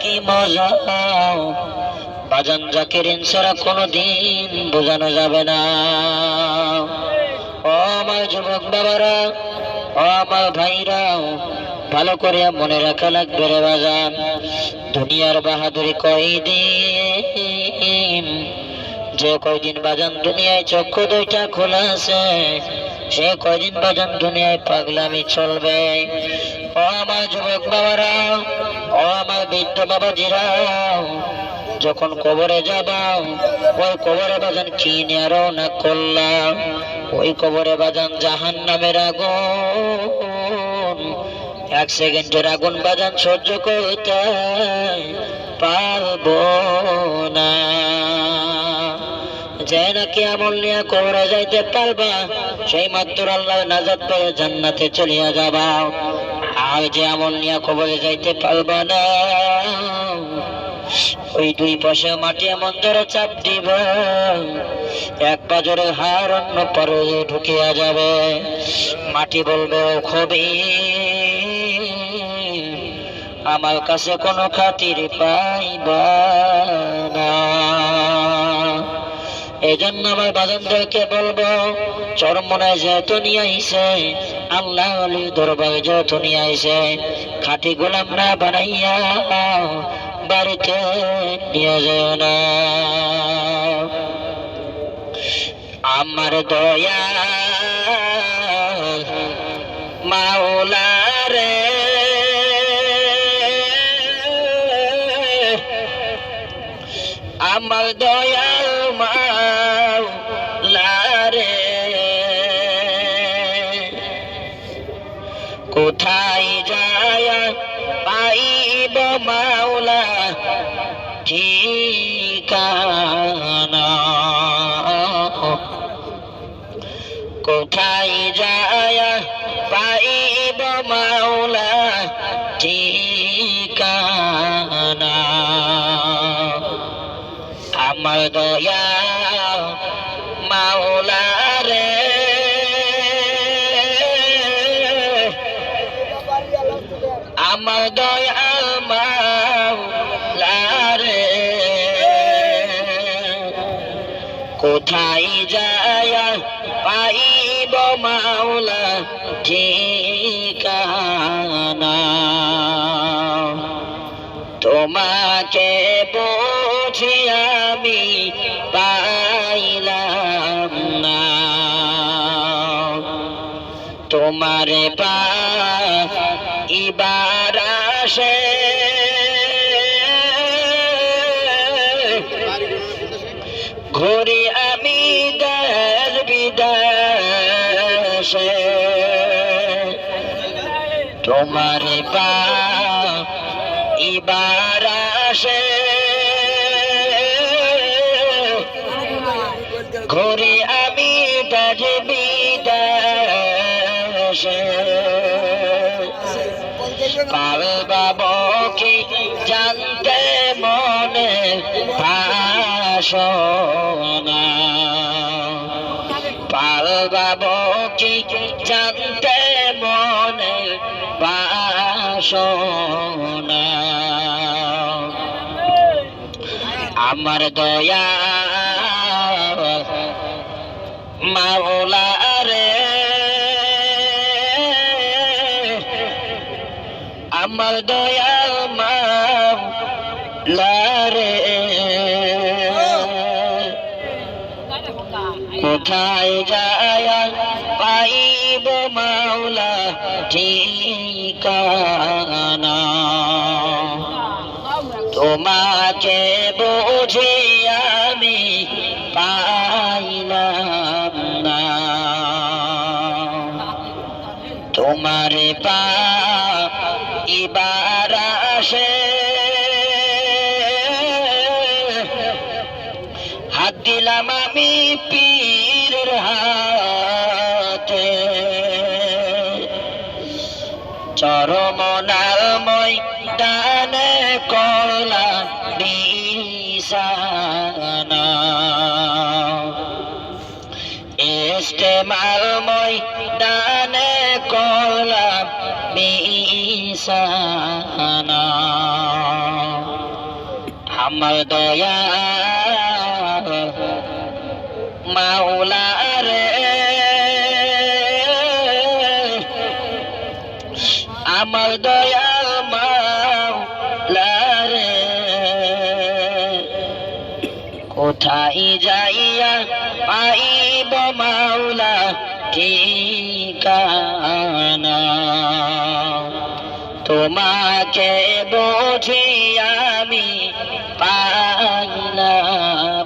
কি মজা বাজান জাকির ছাড়া কোনোদিন বোঝানো যাবে না। ও আমার যুবক বাবারা, ও আমার ভাইরাও ভালো করে মনে রাখা লাগবে রে বাজান। দুনিয়ার বাহাদুরি কয়দিন? যে কয়দিন বাজান দুনিয়ায় চক্ষু দুইটা খোলা আছে, সে কয়দিন বাজান দুনিয়ায় পাগলামি চলবে? আমার যুবক বাবারা ও আমার বৃদ্ধ বাবাজিরা যখন কবরে যাবাও ওই কবরে বাজান কি নিয়ে রওনা করলাম? ওই কবরে বাজান জাহান নামের আগুন। এক সেকেন্ডের আগুন বাজান সহ্য করতে পারব না। যে নাকি আমল নিয়ে কবরে যাইতে পারবা, সেই মাত্র আল্লাহ নাজাত পেয়ে জান্নাতে চলিয়া যাবা। আর যে আমল নিয়ে কবরে যাইতে পারবা না। ওই দুই পাশে মাটি এমন ধরে চাপ দিব, এক পাজরে হার, অন্য পরে ঢুকিয়া যাবে। মাটি বলবে খবি আমার কাছে কোনো খাতির পাইবা না। এই জন্য আমার বাজানদেরকে বলব চরমনায় যেহেতু নিয়ে আইসে আল্লাহ আলী দরবারে যেহেতু নিয়ে আইসে খাটি গোলাম না বানাইয়া বাড়িতে নিয়ে যেও না। আমার দয়া মাওলা রে আমার দয়াল মাওলা কোথায় যায় পাইব মাওলা ঠিকানা। কোথায় যায় পাইব মাওলা ঠিকানা। আমার দয়া মাওলা কোথায় যায় পাইব মাওলা তোমাকে আমি না। তোমারে পা ইবার আসে। ঘুরি আমি দেশ বিদেশে তোমার পা ইবার আসে। ঘুরি আমি দেশ পারবাবো কি জানতে মনে ভাষণা। পারবাবো কি জানতে মনে বাসনা আমার দয়া মাওলা আমার দয়া মাওলা রে। কোথায় যায় পাইব মাওলা ঠিকানা? তোমাকে বুঝি তোমার পা ইবার আসে। হাত দিলাম আমি পীরের হাতে। চরমনার ময়দানে করলা বিছানা ইস্তেমাল ময়দানে আমার দয়া মাওলা রে। আমার দয়া মাওলা রে। কোথায় যাইয়া পাইব মাওলা ঠিকানা। তোমাকে বুঝি আমি পাই না